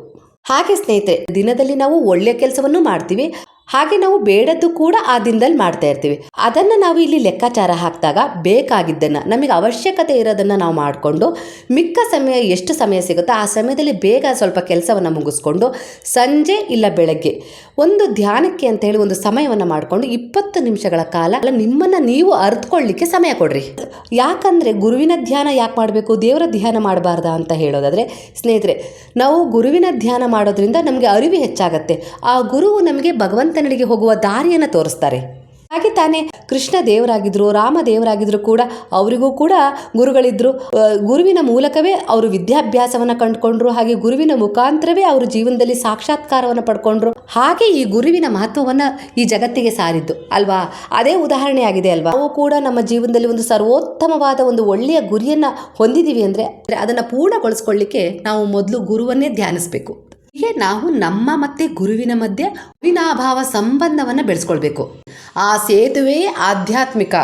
ಹಾಗೆ ಸ್ನೇಹಿತರೆ, ದಿನದಲ್ಲಿ ನಾವು ಒಳ್ಳೆಯ ಕೆಲಸವನ್ನು ಮಾಡ್ತೀವಿ. ಹಾಗೆ ನಾವು ಬೇಡದ್ದು ಕೂಡ ಆ ದಿನದಲ್ಲಿ ಮಾಡ್ತಾ ಇರ್ತೀವಿ. ಅದನ್ನು ನಾವು ಇಲ್ಲಿ ಲೆಕ್ಕಾಚಾರ ಹಾಕಿದಾಗ ಬೇಕಾಗಿದ್ದನ್ನು, ನಮಗೆ ಅವಶ್ಯಕತೆ ಇರೋದನ್ನು ನಾವು ಮಾಡಿಕೊಂಡು, ಮಿಕ್ಕ ಸಮಯ ಎಷ್ಟು ಸಮಯ ಸಿಗುತ್ತೋ ಆ ಸಮಯದಲ್ಲಿ ಬೇಗ ಸ್ವಲ್ಪ ಕೆಲಸವನ್ನು ಮುಗಿಸ್ಕೊಂಡು, ಸಂಜೆ ಇಲ್ಲ ಬೆಳಗ್ಗೆ ಒಂದು ಧ್ಯಾನಕ್ಕೆ ಅಂತ ಹೇಳಿ ಒಂದು ಸಮಯವನ್ನು ಮಾಡಿಕೊಂಡು ಇಪ್ಪತ್ತು ನಿಮಿಷಗಳ ಕಾಲ ನಿಮ್ಮನ್ನು ನೀವು ಅರ್ತ್ಕೊಳ್ಳಿಕ್ಕೆ ಸಮಯ ಕೊಡ್ರಿ. ಯಾಕಂದರೆ ಗುರುವಿನ ಧ್ಯಾನ ಯಾಕೆ ಮಾಡಬೇಕು? ದೇವರ ಧ್ಯಾನ ಮಾಡಬಾರ್ದಾ ಅಂತ ಹೇಳೋದಾದರೆ, ಸ್ನೇಹಿತರೆ, ನಾವು ಗುರುವಿನ ಧ್ಯಾನ ಮಾಡೋದ್ರಿಂದ ನಮಗೆ ಅರಿವು ಹೆಚ್ಚಾಗತ್ತೆ. ಆ ಗುರುವು ನಮಗೆ ಭಗವಂತನಿಗೆ ಹೋಗುವ ದಾರಿಯನ್ನು ತೋರಿಸ್ತಾರೆ. ಹಾಗೆ ತಾನೇ ಕೃಷ್ಣ ದೇವರಾಗಿದ್ದರು ರಾಮ ದೇವರಾಗಿದ್ರು ಕೂಡ ಅವರಿಗೂ ಕೂಡ ಗುರುಗಳಿದ್ರು. ಆ, ಗುರುವಿನ ಮೂಲಕವೇ ಅವರು ವಿದ್ಯಾಭ್ಯಾಸವನ್ನು ಕಂಡುಕೊಂಡ್ರು ಹಾಗೆ ಗುರುವಿನ ಮುಖಾಂತರವೇ ಅವರು ಜೀವನದಲ್ಲಿ ಸಾಕ್ಷಾತ್ಕಾರವನ್ನು ಪಡ್ಕೊಂಡ್ರು. ಹಾಗೆ ಈ ಗುರುವಿನ ಮಹತ್ವವನ್ನು ಈ ಜಗತ್ತಿಗೆ ಸಾರಿದ್ದು ಅಲ್ವಾ? ಅದೇ ಉದಾಹರಣೆ ಆಗಿದೆ ಅಲ್ವಾ? ನಾವು ಕೂಡ ನಮ್ಮ ಜೀವನದಲ್ಲಿ ಒಂದು ಸರ್ವೋತ್ತಮವಾದ ಒಂದು ಒಳ್ಳೆಯ ಗುರಿಯನ್ನು ಹೊಂದಿದ್ದೀವಿ ಅಂದರೆ ಅದನ್ನು ಪೂರ್ಣಗೊಳಿಸ್ಕೊಳ್ಳಿಕ್ಕೆ ನಾವು ಮೊದಲು ಗುರುವನ್ನೇ ಧ್ಯಾನಿಸಬೇಕು. ಹೀಗೆ ನಾವು ನಮ್ಮ ಮತ್ತೆ ಗುರುವಿನ ಮಧ್ಯೆ ಅವಿನಾಭಾವ ಸಂಬಂಧವನ್ನು ಬೆಳೆಸ್ಕೊಳ್ಬೇಕು. ಆ ಸೇತುವೆ ಆಧ್ಯಾತ್ಮಿಕ.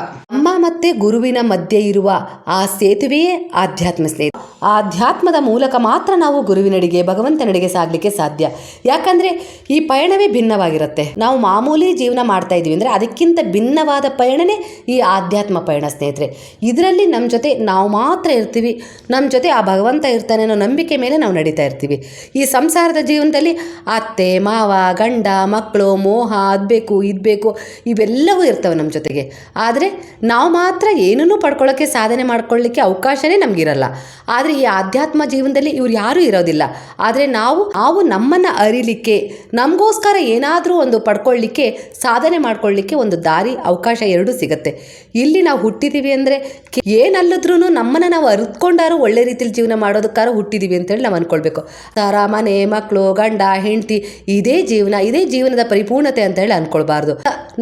ನಮ್ಮ ಮತ್ತೆ ಗುರುವಿನ ಮಧ್ಯೆ ಇರುವ ಆ ಸೇತುವೆಯೇ ಆಧ್ಯಾತ್ಮ ಸ್ನೇಹಿತ ಆಧ್ಯಾತ್ಮದ ಮೂಲಕ ಮಾತ್ರ ನಾವು ಗುರುವಿನಡಿಗೆ, ಭಗವಂತನಡೆಗೆ ಸಾಗಲಿಕ್ಕೆ ಸಾಧ್ಯ. ಯಾಕಂದ್ರೆ ಈ ಪಯಣವೇ ಭಿನ್ನವಾಗಿರುತ್ತೆ. ನಾವು ಮಾಮೂಲಿ ಜೀವನ ಮಾಡ್ತಾ ಇದ್ದೀವಿ ಅಂದರೆ ಅದಕ್ಕಿಂತ ಭಿನ್ನವಾದ ಪಯಣನೇ ಈ ಆಧ್ಯಾತ್ಮ ಪಯಣ ಸ್ನೇಹಿತರೆ. ಇದರಲ್ಲಿ ನಮ್ಮ ಜೊತೆ ನಾವು ಮಾತ್ರ ಇರ್ತೀವಿ. ನಮ್ಮ ಜೊತೆ ಆ ಭಗವಂತ ಇರ್ತಾನೆ ಅನ್ನೋ ನಂಬಿಕೆ ಮೇಲೆ ನಾವು ನಡೀತಾ ಇರ್ತೀವಿ. ಈ ಸಂಸಾರದ ಜೀವನದಲ್ಲಿ ಅತ್ತೆ, ಮಾವ, ಗಂಡ, ಮಕ್ಕಳು, ಮೋಹ ಅದು ಬೇಕು ಇದುಬೇಕು, ಇವೆಲ್ಲವೂ ಇರ್ತವೆ ನಮ್ಮ ಜೊತೆಗೆ. ಆದರೆ ನಾವು ಮಾತ್ರ ಏನನ್ನೂ ಪಡ್ಕೊಳ್ಳೋಕ್ಕೆ ಸಾಧನೆ ಮಾಡ್ಕೊಳ್ಳಿಕ್ಕೆ ಅವಕಾಶನೇ ನಮಗಿರಲ್ಲ. ಆದರೆ ಈ ಆಧ್ಯಾತ್ಮ ಜೀವನದಲ್ಲಿ ಇವ್ರು ಯಾರೂ ಇರೋದಿಲ್ಲ. ಆದರೆ ನಾವು ನಾವು ನಮ್ಮನ್ನು ಅರಿಲಿಕ್ಕೆ, ನಮಗೋಸ್ಕರ ಏನಾದರೂ ಒಂದು ಪಡ್ಕೊಳ್ಳಿಕ್ಕೆ, ಸಾಧನೆ ಮಾಡ್ಕೊಳ್ಳಿಕ್ಕೆ ಒಂದು ದಾರಿ, ಅವಕಾಶ ಎರಡೂ ಸಿಗುತ್ತೆ. ಇಲ್ಲಿ ನಾವು ಹುಟ್ಟಿದ್ದೀವಿ ಅಂದರೆ ಏನಲ್ಲದ್ರೂ ನಮ್ಮನ್ನು ನಾವು ಅರಿತ್ಕೊಂಡಾರು ಒಳ್ಳೆ ರೀತಿಲಿ ಜೀವನ ಮಾಡೋದಕ್ಕಾರ ಹುಟ್ಟಿದ್ದೀವಿ ಅಂತೇಳಿ ನಾವು ಅಂದ್ಕೊಳ್ಬೇಕು ಸಾರ ಮನೆ ಮಕ್ಕಳು ಗಂಡ, ಹೆಂಡತಿ, ಇದೇ ಜೀವನ, ಇದೇ ಜೀವನದ ಪರಿಪೂರ್ಣತೆ ಅಂತ ಹೇಳಿ ಅಂದ್ಕೊಳ್ಬಾರ್ದು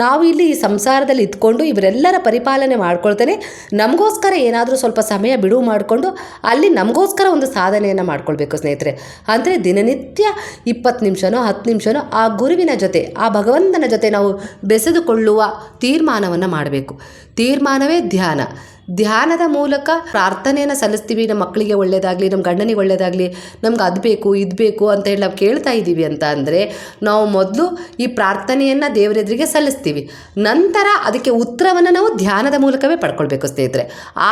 ನಾವು ಇಲ್ಲಿ ಈ ಸಂಸಾರದಲ್ಲಿ ಇದ್ಕೊಂಡು ಇವರೆಲ್ಲರ ಪರಿಪಾಲನೆ ಮಾಡ್ಕೊಳ್ತಾನೆ. ನಮಗೋಸ್ಕರ ಏನಾದರೂ ಸ್ವಲ್ಪ ಸಮಯ ಬಿಡುವು ಮಾಡಿಕೊಂಡು ಅಲ್ಲಿ ನಮಗೋಸ್ಕರ ಒಂದು ಸಾಧನೆಯನ್ನು ಮಾಡ್ಕೊಳ್ಬೇಕು ಸ್ನೇಹಿತರೆ. ಅಂದರೆ ದಿನನಿತ್ಯ ಇಪ್ಪತ್ತು ನಿಮಿಷನೋ ಹತ್ತು ನಿಮಿಷನೋ ಆ ಗುರುವಿನ ಜೊತೆ, ಆ ಭಗವಂತನ ಜೊತೆ ನಾವು ಬೆಸೆದುಕೊಳ್ಳುವ ತೀರ್ಮಾನವನ್ನು ಮಾಡಬೇಕು. ತೀರ್ಮಾನವೇ ಧ್ಯಾನ. ಧ್ಯಾನದ ಮೂಲಕ ಪ್ರಾರ್ಥನೆಯನ್ನು ಸಲ್ಲಿಸ್ತೀವಿ. ನಮ್ಮ ಮಕ್ಕಳಿಗೆ ಒಳ್ಳೇದಾಗಲಿ, ನಮ್ಮ ಗಂಡನಿಗೆ ಒಳ್ಳೇದಾಗಲಿ, ನಮ್ಗೆ ಅದು ಬೇಕು, ಇದು ಬೇಕು ಅಂತ ಹೇಳಿ ನಾವು ಕೇಳ್ತಾ ಇದ್ದೀವಿ ಅಂತ ಅಂದರೆ ನಾವು ಮೊದಲು ಈ ಪ್ರಾರ್ಥನೆಯನ್ನು ದೇವರೆದುರಿಗೆ ಸಲ್ಲಿಸ್ತೀವಿ. ನಂತರ ಅದಕ್ಕೆ ಉತ್ತರವನ್ನು ನಾವು ಧ್ಯಾನದ ಮೂಲಕವೇ ಪಡ್ಕೊಳ್ಬೇಕು ಸ್ನೇಹಿತರೆ.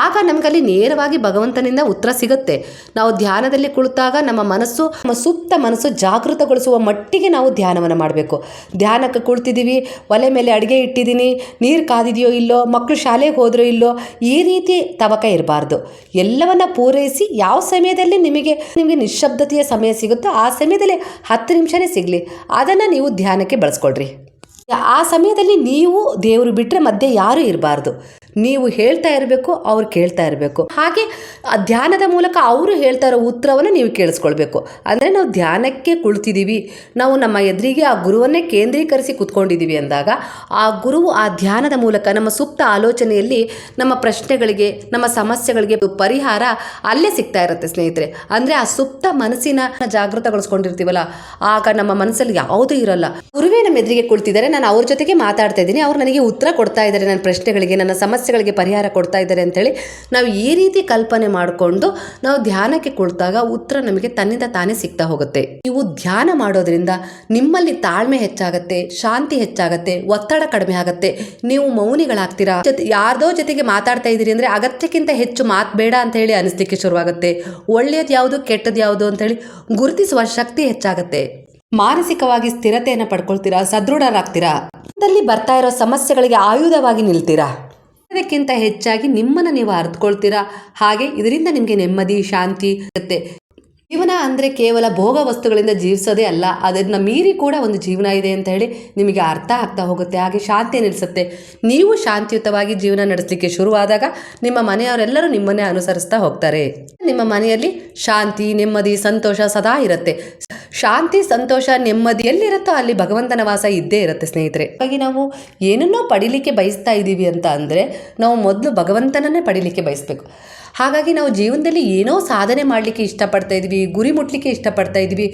ಆಗ ನಮಗಲ್ಲಿ ನೇರವಾಗಿ ಭಗವಂತನಿಂದ ಉತ್ತರ ಸಿಗುತ್ತೆ. ನಾವು ಧ್ಯಾನದಲ್ಲಿ ಕುಳಿತಾಗ ನಮ್ಮ ಮನಸ್ಸು, ನಮ್ಮ ಸುಪ್ತ ಮನಸ್ಸು ಜಾಗೃತಗೊಳಿಸುವ ಮಟ್ಟಿಗೆ ನಾವು ಧ್ಯಾನವನ್ನು ಮಾಡಬೇಕು. ಧ್ಯಾನಕ್ಕೆ ಕುಳಿತಿದ್ದೀವಿ, ಒಲೆ ಮೇಲೆ ಅಡುಗೆ ಇಟ್ಟಿದ್ದೀನಿ, ನೀರು ಕಾದಿದೆಯೋ ಇಲ್ಲೋ ಮಕ್ಕಳು ಶಾಲೆಗೆ ಹೋದ್ರೋ ಇಲ್ಲೋ, ಈ ರೀತಿ ತವಕ ಇರಬಾರ್ದು. ಎಲ್ಲವನ್ನ ಪೂರೈಸಿ ಯಾವ ಸಮಯದಲ್ಲಿ ನಿಮಗೆ ನಿಮಗೆ ನಿಶ್ಶಬ್ದತೆಯ ಸಮಯ ಸಿಗುತ್ತೋ ಆ ಸಮಯದಲ್ಲಿ ಹತ್ತು ನಿಮಿಷನೇ ಸಿಗಲಿ. ಅದನ್ನು ನೀವು ಧ್ಯಾನಕ್ಕೆ ಬಳಸ್ಕೊಳ್ರಿ. ಆ ಸಮಯದಲ್ಲಿ ನೀವು ದೇವರು ಬಿಟ್ಟರೆ ಮಧ್ಯೆ ಯಾರೂ ಇರಬಾರ್ದು. ನೀವು ಹೇಳ್ತಾ ಇರಬೇಕು, ಅವ್ರು ಕೇಳ್ತಾ ಇರಬೇಕು. ಹಾಗೆ ಆ ಧ್ಯಾನದ ಮೂಲಕ ಅವರು ಹೇಳ್ತಾ ಇರೋ ಉತ್ತರವನ್ನು ನೀವು ಕೇಳಿಸ್ಕೊಳ್ಬೇಕು. ಅಂದರೆ ನಾವು ಧ್ಯಾನಕ್ಕೆ ಕುಳಿತಿದ್ದೀವಿ. ನಾವು ನಮ್ಮ ಎದುರಿಗೆ ಆ ಗುರುವನ್ನೇ ಕೇಂದ್ರೀಕರಿಸಿ ಕುತ್ಕೊಂಡಿದ್ದೀವಿ ಅಂದಾಗ, ಆ ಗುರುವು ಆ ಧ್ಯಾನದ ಮೂಲಕ ನಮ್ಮ ಸುಪ್ತ ಆಲೋಚನೆಯಲ್ಲಿ ನಮ್ಮ ಪ್ರಶ್ನೆಗಳಿಗೆ, ನಮ್ಮ ಸಮಸ್ಯೆಗಳಿಗೆ ಪರಿಹಾರ ಅಲ್ಲೇ ಸಿಗ್ತಾ ಇರುತ್ತೆ ಸ್ನೇಹಿತರೆ. ಅಂದರೆ ಆ ಸುಪ್ತ ಮನಸ್ಸಿನ ಜಾಗೃತಗೊಳಿಸ್ಕೊಂಡಿರ್ತೀವಲ್ಲ, ಆಗ ನಮ್ಮ ಮನಸ್ಸಲ್ಲಿ ಯಾವುದೂ ಇರಲ್ಲ. ಗುರುವೇ ನಮ್ಮ ಎದುರಿಗೆ ಕುಳಿತಿದ್ದಾರೆ, ನಾನು ಅವ್ರ ಜೊತೆಗೆ ಮಾತಾಡ್ತಾ ಇದ್ದೀನಿ, ಅವ್ರು ನನಗೆ ಉತ್ತರ ಕೊಡ್ತಾ ಇದ್ದಾರೆ ನನ್ನ ಪ್ರಶ್ನೆಗಳಿಗೆ, ನನ್ನ ಸಮಸ್ಯೆಗಳಿಗೆ ಪರಿಹಾರ ಕೊಡ್ತಾ ಇದ್ದಾರೆ ಅಂತೇಳಿ ನಾವು ಈ ರೀತಿ ಕಲ್ಪನೆ ಮಾಡಿಕೊಂಡು ನಾವು ಧ್ಯಾನಕ್ಕೆ ಕೊಡ್ತಾಗ ಉತ್ತರ ನಮಗೆ ತನ್ನಿಂದ ತಾನೇ ಸಿಗ್ತಾ ಹೋಗುತ್ತೆ. ನೀವು ಧ್ಯಾನ ಮಾಡೋದ್ರಿಂದ ನಿಮ್ಮಲ್ಲಿ ತಾಳ್ಮೆ ಹೆಚ್ಚಾಗತ್ತೆ, ಶಾಂತಿ ಹೆಚ್ಚಾಗತ್ತೆ, ಒತ್ತಡ ಕಡಿಮೆ ಆಗುತ್ತೆ. ನೀವು ಮೌನಿಗಳಾಗ್ತೀರಾ? ಯಾರ್ದೋ ಜೊತೆಗೆ ಮಾತಾಡ್ತಾ ಇದ್ದೀರಿ ಅಂದ್ರೆ ಅಗತ್ಯಕ್ಕಿಂತ ಹೆಚ್ಚು ಮಾತು ಬೇಡ ಅಂತ ಹೇಳಿ ಅನಿಸ್ಲಿಕ್ಕೆ ಶುರುವಾಗುತ್ತೆ. ಒಳ್ಳೆಯದು ಯಾವುದು ಕೆಟ್ಟದ್ದು ಯಾವುದು ಅಂತ ಹೇಳಿ ಗುರುತಿಸುವ ಶಕ್ತಿ ಹೆಚ್ಚಾಗತ್ತೆ. ಮಾನಸಿಕವಾಗಿ ಸ್ಥಿರತೆಯನ್ನು ಪಡ್ಕೊಳ್ತೀರಾ? ಸದೃಢರಾಗ್ತೀರಾ? ಬರ್ತಾ ಇರೋ ಸಮಸ್ಯೆಗಳಿಗೆ ಆಯುಧವಾಗಿ ನಿಲ್ತೀರಾ? ಅದಕ್ಕಿಂತ ಹೆಚ್ಚಾಗಿ ನಿಮ್ಮನ್ನು ನೀವು ಅರ್ಥಕೊಳ್ತೀರಾ ಹಾಗೆ ಇದರಿಂದ ನಿಮಗೆ ನೆಮ್ಮದಿ, ಶಾಂತಿ ಇರುತ್ತೆ. ಜೀವನ ಅಂದರೆ ಕೇವಲ ಭೋಗ ವಸ್ತುಗಳಿಂದ ಜೀವಿಸೋದೇ ಅಲ್ಲ, ಅದನ್ನ ಮೀರಿ ಕೂಡ ಒಂದು ಜೀವನ ಇದೆ ಅಂತ ಹೇಳಿ ನಿಮಗೆ ಅರ್ಥ ಆಗ್ತಾ ಹೋಗುತ್ತೆ, ಹಾಗೆ ಶಾಂತಿ ನಿಲ್ಲಿಸುತ್ತೆ ನೀವು ಶಾಂತಿಯುತವಾಗಿ ಜೀವನ ನಡೆಸಲಿಕ್ಕೆ ಶುರುವಾದಾಗ ನಿಮ್ಮ ಮನೆಯವರೆಲ್ಲರೂ ನಿಮ್ಮನ್ನೇ ಅನುಸರಿಸ್ತಾ ಹೋಗ್ತಾರೆ. ನಿಮ್ಮ ಮನೆಯಲ್ಲಿ ಶಾಂತಿ, ನೆಮ್ಮದಿ, ಸಂತೋಷ ಸದಾ ಇರುತ್ತೆ. ಶಾಂತಿ, ಸಂತೋಷ, ನೆಮ್ಮದಿ ಎಲ್ಲಿರುತ್ತೋ ಅಲ್ಲಿ ಭಗವಂತನ ವಾಸ ಇದ್ದೇ ಇರುತ್ತೆ ಸ್ನೇಹಿತರೆ. ಹಾಗಾಗಿ ನಾವು ಏನನ್ನೋ ಪಡಿಲಿಕ್ಕೆ ಬಯಸ್ತಾ ಇದ್ದೀವಿ ಅಂತ ಅಂದರೆ ನಾವು ಮೊದಲು ಭಗವಂತನನ್ನೇ ಪಡಿಲಿಕ್ಕೆ ಬಯಸಬೇಕು. ಹಾಗಾಗಿ ನಾವು ಜೀವನದಲ್ಲಿ ಏನೋ ಸಾಧನೆ ಮಾಡಲಿಕ್ಕೆ ಇಷ್ಟಪಡ್ತಾ ಇದ್ವಿ ಗುರಿ ಮುಟ್ಲಿಕ್ಕೆ ಇಷ್ಟಪಡ್ತಾ ಇದ್ವಿ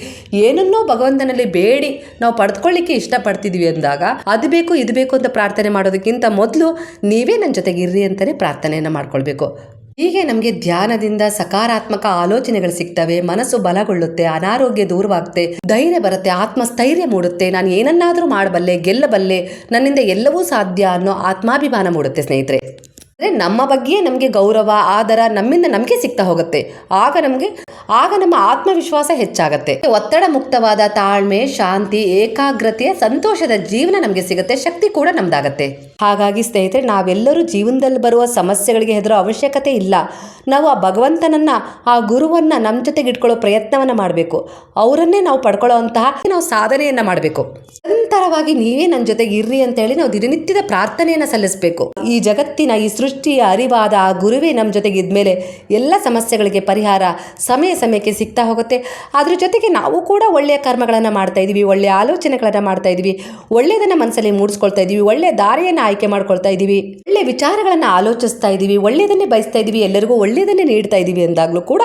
ಏನನ್ನೋ ಭಗವಂತನಲ್ಲಿ ಬೇಡಿ ನಾವು ಪಡೆದುಕೊಳ್ಳಿಕ್ಕೆ ಇಷ್ಟಪಡ್ತಿದ್ವಿ ಅಂದಾಗ ಅದು ಬೇಕು, ಇದು ಬೇಕು ಅಂತ ಪ್ರಾರ್ಥನೆ ಮಾಡೋದಕ್ಕಿಂತ ಮೊದಲು ನೀವೇ ನನ್ನ ಜೊತೆಗೆ ಇರ್ರಿ ಅಂತಲೇ ಪ್ರಾರ್ಥನೆಯನ್ನು ಮಾಡ್ಕೊಳ್ಬೇಕು. ಹೀಗೆ ನಮಗೆ ಧ್ಯಾನದಿಂದ ಸಕಾರಾತ್ಮಕ ಆಲೋಚನೆಗಳು ಸಿಗ್ತವೆ, ಮನಸ್ಸು ಬಲಗೊಳ್ಳುತ್ತೆ, ಅನಾರೋಗ್ಯ ದೂರವಾಗುತ್ತೆ, ಧೈರ್ಯ ಬರುತ್ತೆ, ಆತ್ಮಸ್ಥೈರ್ಯ ಮೂಡುತ್ತೆ, ನಾನು ಏನನ್ನಾದರೂ ಮಾಡಬಲ್ಲೆ, ಗೆಲ್ಲಬಲ್ಲೆ, ನನ್ನಿಂದ ಎಲ್ಲವೂ ಸಾಧ್ಯ ಅನ್ನೋ ಆತ್ಮಾಭಿಮಾನ ಮೂಡುತ್ತೆ ಸ್ನೇಹಿತರೆ. ಅಂದರೆ ನಮ್ಮ ಬಗ್ಗೆ ನಮಗೆ ಗೌರವ, ಆದರ ನಮ್ಮಿಂದ ನಮಗೆ ಸಿಗ್ತಾ ಹೋಗುತ್ತೆ. ಆಗ ನಮಗೆ ಆಗ ನಮ್ಮ ಆತ್ಮವಿಶ್ವಾಸ ಹೆಚ್ಚಾಗತ್ತೆ. ಒತ್ತಡ ಮುಕ್ತವಾದ ತಾಳ್ಮೆ, ಶಾಂತಿ ಏಕಾಗ್ರತೆ ಸಂತೋಷದ ಜೀವನ ನಮಗೆ ಸಿಗುತ್ತೆ. ಶಕ್ತಿ ಕೂಡ ನಮ್ದಾಗತ್ತೆ. ಹಾಗಾಗಿ ಸ್ನೇಹಿತರೆ, ನಾವೆಲ್ಲರೂ ಜೀವನದಲ್ಲಿ ಬರುವ ಸಮಸ್ಯೆಗಳಿಗೆ ಹೆದರೋ ಅವಶ್ಯಕತೆ ಇಲ್ಲ. ನಾವು ಆ ಭಗವಂತನನ್ನ, ಆ ಗುರುವನ್ನ ನಮ್ಮ ಜೊತೆಗೆ ಇಟ್ಕೊಳ್ಳೋ ಪ್ರಯತ್ನವನ್ನ ಮಾಡಬೇಕು. ಅವರನ್ನೇ ನಾವು ಪಡ್ಕೊಳ್ಳೋ ಅಂತಹ ನಾವು ಸಾಧನೆಯನ್ನ ಮಾಡಬೇಕು. ನಿರಂತರವಾಗಿ ನೀವೇ ನನ್ನ ಜೊತೆಗೆ ಇರ್ರಿ ಅಂತೇಳಿ ನಾವು ದಿನನಿತ್ಯದ ಪ್ರಾರ್ಥನೆಯನ್ನ ಸಲ್ಲಿಸಬೇಕು. ಈ ಜಗತ್ತಿನ ಈ ಸೃಷ್ಟಿಯ ಅರಿವಾದ ಆ ಗುರುವೇ ನಮ್ಮ ಜೊತೆಗೆ ಇದ್ಮೇಲೆ ಎಲ್ಲ ಸಮಸ್ಯೆಗಳಿಗೆ ಪರಿಹಾರ, ಸಮಯ ಸಮಯಕ್ಕೆ ಸಿಗ್ತಾ ಹೋಗುತ್ತೆ. ಅದ್ರ ಜೊತೆಗೆ ನಾವು ಕೂಡ ಒಳ್ಳೆಯ ಕರ್ಮಗಳನ್ನು ಮಾಡ್ತಾ ಇದ್ದೀವಿ ಒಳ್ಳೆಯ ಆಲೋಚನೆಗಳನ್ನು ಮಾಡ್ತಾ ಇದ್ದೀವಿ ಒಳ್ಳೆಯದನ್ನು ಮನಸ್ಸಲ್ಲಿ ಮೂಡಿಸ್ಕೊಳ್ತಾ ಇದ್ದೀವಿ ಒಳ್ಳೆಯ ದಾರಿಯನ್ನು ಆಯ್ಕೆ ಮಾಡ್ಕೊಳ್ತಾ ಇದ್ದೀವಿ ಒಳ್ಳೆಯ ವಿಚಾರಗಳನ್ನು ಆಲೋಚಿಸ್ತಾ ಇದ್ದೀವಿ ಒಳ್ಳೆಯದನ್ನೇ ಬಯಸ್ತಾ ಇದ್ದೀವಿ ಎಲ್ಲರಿಗೂ ಒಳ್ಳೆಯದನ್ನೇ ನೀಡ್ತಾ ಇದ್ದೀವಿ ಅಂದಾಗಲೂ ಕೂಡ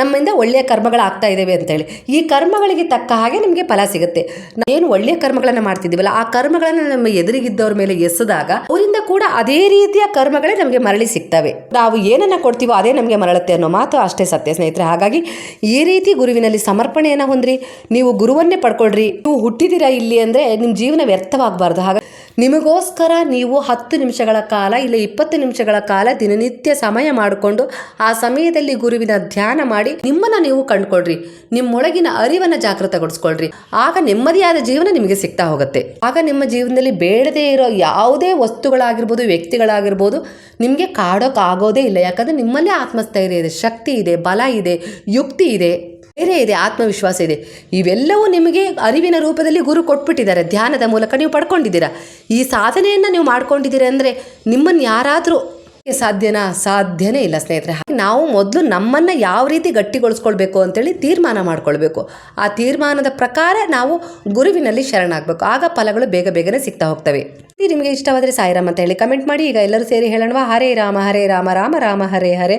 ನಮ್ಮಿಂದ ಒಳ್ಳೆಯ ಕರ್ಮಗಳು ಆಗ್ತಾ ಇದ್ದಾವೆ ಅಂತೇಳಿ ಈ ಕರ್ಮಗಳಿಗೆ ತಕ್ಕ ಹಾಗೆ ನಿಮಗೆ ಫಲ ಸಿಗುತ್ತೆ. ಏನು ಒಳ್ಳೆಯ ಕರ್ಮಗಳನ್ನು ಮಾಡ್ತಿದ್ದೀವಲ್ಲ ಆ ಕರ್ಮಗಳನ್ನು ನಮ್ಮ ಎದುರಿಗಿದ್ದವ್ರ ಮೇಲೆ ಎಸೆದಾಗ ಅವರಿಂದ ಕೂಡ ಅದೇ ರೀತಿಯ ಕರ್ಮಗಳೇ ನಮಗೆ ಮರಳಿ ಸಿಗ್ತವೆ. ನಾವು ಏನನ್ನ ಕೊಡ್ತೀವೋ ಅದೇ ನಮಗೆ ಮರಳುತ್ತೆ ಅನ್ನೋ ಮಾತು ಅಷ್ಟೇ ಸತ್ಯ ಸ್ನೇಹಿತರೆ. ಹಾಗಾಗಿ ಈ ರೀತಿ ಗುರುವಿನಲ್ಲಿ ಸಮರ್ಪಣೆಯನ್ನು ಹೊಂದ್ರಿ, ನೀವು ಗುರುವನ್ನೇ ಪಡ್ಕೊಳ್ರಿ. ನೀವು ಹುಟ್ಟಿದಿರಾ ಇಲ್ಲಿ ಅಂದರೆ ನಿಮ್ಮ ಜೀವನ ವ್ಯರ್ಥವಾಗಬಾರ್ದು. ಹಾಗಾಗಿ ನಿಮಗೋಸ್ಕರ ನೀವು ಹತ್ತು ನಿಮಿಷಗಳ ಕಾಲ ಇಲ್ಲ ಇಪ್ಪತ್ತು ನಿಮಿಷಗಳ ಕಾಲ ದಿನನಿತ್ಯ ಸಮಯ ಮಾಡಿಕೊಂಡು ಆ ಸಮಯದಲ್ಲಿ ಗುರುವಿನ ಧ್ಯಾನ ಮಾಡಿ ನಿಮ್ಮನ್ನು ನೀವು ಕಂಡುಕೊಳ್ರಿ. ನಿಮ್ಮೊಳಗಿನ ಅರಿವನ್ನು ಜಾಗೃತಗೊಳಿಸ್ಕೊಳ್ರಿ. ಆಗ ನೆಮ್ಮದಿಯಾದ ಜೀವನ ನಿಮಗೆ ಸಿಗ್ತಾ ಹೋಗುತ್ತೆ. ಆಗ ನಿಮ್ಮ ಜೀವನದಲ್ಲಿ ಬೇಡದೇ ಇರೋ ಯಾವುದೇ ವಸ್ತುಗಳಾಗಿರ್ಬೋದು, ವ್ಯಕ್ತಿಗಳಾಗಿರ್ಬೋದು, ನಿಮಗೆ ಕಾಡೋಕ್ಕಾಗೋದೇ ಇಲ್ಲ. ಯಾಕಂದರೆ ನಿಮ್ಮಲ್ಲೇ ಆತ್ಮಸ್ಥೈರ್ಯ ಇದೆ, ಶಕ್ತಿ ಇದೆ, ಬಲ ಇದೆ, ಯುಕ್ತಿ ಇದೆ. ಧೈರ್ಯ ಇದೆ, ಆತ್ಮವಿಶ್ವಾಸ ಇದೆ. ಇವೆಲ್ಲವೂ ನಿಮಗೆ ಅರಿವಿನ ರೂಪದಲ್ಲಿ ಗುರು ಕೊಟ್ಬಿಟ್ಟಿದ್ದಾರೆ. ಧ್ಯಾನದ ಮೂಲಕ ನೀವು ಪಡ್ಕೊಂಡಿದ್ದೀರಾ? ಈ ಸಾಧನೆಯನ್ನು ನೀವು ಮಾಡ್ಕೊಂಡಿದ್ದೀರಾ ಅಂದರೆ ನಿಮ್ಮನ್ನು ಯಾರಾದರೂ ಸಾಧ್ಯನಾ? ಸಾಧ್ಯನೇ ಇಲ್ಲ ಸ್ನೇಹಿತರೆ. ನಾವು ಮೊದಲು ನಮ್ಮನ್ನು ಯಾವ ರೀತಿ ಗಟ್ಟಿಗೊಳಿಸ್ಕೊಳ್ಬೇಕು ಅಂತೇಳಿ ತೀರ್ಮಾನ ಮಾಡ್ಕೊಳ್ಬೇಕು. ಆ ತೀರ್ಮಾನದ ಪ್ರಕಾರ ನಾವು ಗುರುವಿನಲ್ಲಿ ಶರಣಾಗಬೇಕು. ಆಗ ಫಲಗಳು ಬೇಗ ಬೇಗನೆ ಸಿಗ್ತಾ ಹೋಗ್ತವೆ. ನಿಮಗೆ ಇಷ್ಟವಾದರೆ ಸಾಯಿರಾಮ್ ಅಂತ ಹೇಳಿ ಕಮೆಂಟ್ ಮಾಡಿ. ಈಗ ಎಲ್ಲರೂ ಸೇರಿ ಹೇಳೋಣವಾ? ಹರೇ ರಾಮ ಹರೇ ರಾಮ ರಾಮ ರಾಮ, ಹರೇ ಹರೇ.